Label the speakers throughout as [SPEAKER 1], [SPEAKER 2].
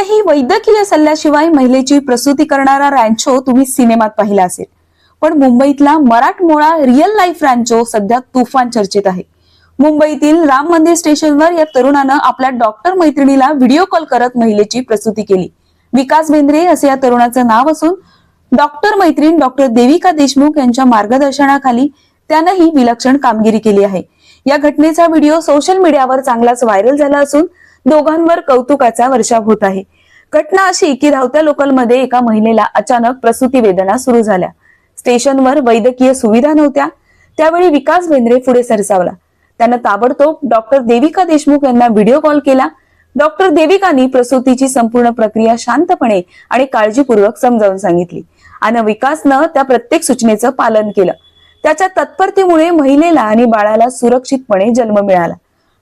[SPEAKER 1] कोणत्याही वैद्यकीय सल्ल्याशिवाय महिलेची प्रसूती करणारा रँचो तुम्ही सिनेमात पाहिला असेल. पण मुंबईतला मराठमोळा रिअल लाईफ रॅन्चो सध्या तुफान चर्चेत आहे. मुंबईतील राम मंदिर स्टेशनवर या तरुणानं आपल्या डॉक्टर मैत्रिणीला व्हिडिओ कॉल करत महिलेची प्रसूती केली. विकास बेंद्रे असे या तरुणाचं नाव असून डॉक्टर मैत्रीण डॉक्टर देविका देशमुख यांच्या मार्गदर्शनाखाली त्यानं ही विलक्षण कामगिरी केली आहे. या घटनेचा व्हिडिओ सोशल मीडियावर चांगलाच व्हायरल झाला असून दोघांवर कौतुकाचा वर्षाव होत आहे. घटना अशी की धावत्या लोकलमध्ये एका महिलेला अचानक प्रसूती वेदना सुरू झाल्या. स्टेशनवर वैद्यकीय सुविधा नव्हत्या. त्यावेळी विकास बेंद्रे पुढे सरसावला. त्यानं ताबडतोब डॉक्टर देविका देशमुख यांना व्हिडिओ कॉल केला. डॉक्टर देविकानी प्रसूतीची संपूर्ण प्रक्रिया शांतपणे आणि काळजीपूर्वक समजावून सांगितली आणि विकासनं त्या प्रत्येक सूचनेचं पालन केलं. त्याच्या तत्परतेमुळे महिलेला आणि बाळाला सुरक्षितपणे जन्म मिळाला.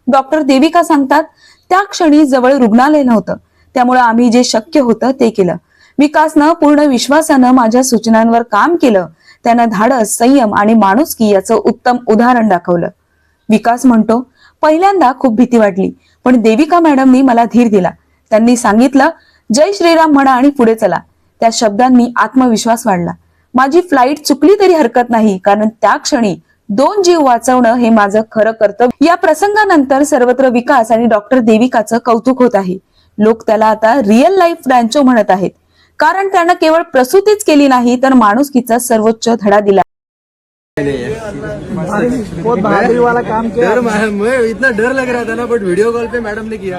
[SPEAKER 1] डॉक्टर देविका सांगतात त्या क्षणी जवळ रुग्णालय नव्हतं. त्यामुळे आम्ही जे शक्य होतं ते केलं. विकासनं पूर्ण विश्वासानं माझ्या सूचनांवर काम केलं. त्यानं धाडस संयम आणि माणुसकी याचं उत्तम उदाहरण दाखवलं. विकास म्हणतो पहिल्यांदा खूप भीती वाटली पण देविका मॅडमनी मला धीर दिला. त्यांनी सांगितलं जय श्रीराम म्हणा आणि पुढे चला. त्या शब्दांनी आत्मविश्वास वाढला. माझी फ्लाईट चुकली तरी हरकत नाही कारण त्या क्षणी दोन जीव वाचवणं हे माझं खरं कर्तव्य. या प्रसंगानंतर सर्वत्र विकास आणि डॉक्टर देविकाचं कौतुक होत आहे. लोक त्याला आता रिअल लाईफ रॅन्चो म्हणत आहेत. कारण त्यानं केवळ प्रसूतीच केली नाही तर माणुसकीचा सर्वोच्च धडा दिला.
[SPEAKER 2] बहुत बहादुरी वाला काम किया
[SPEAKER 3] डर मैं इतना डर लग रहा था ना बट वीडियो कॉल पे मैडम ने किया।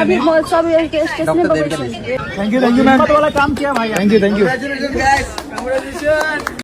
[SPEAKER 4] अभी सब
[SPEAKER 2] thank you thank you ma'am वाला काम किया भाई थैंक यू थैंक यू.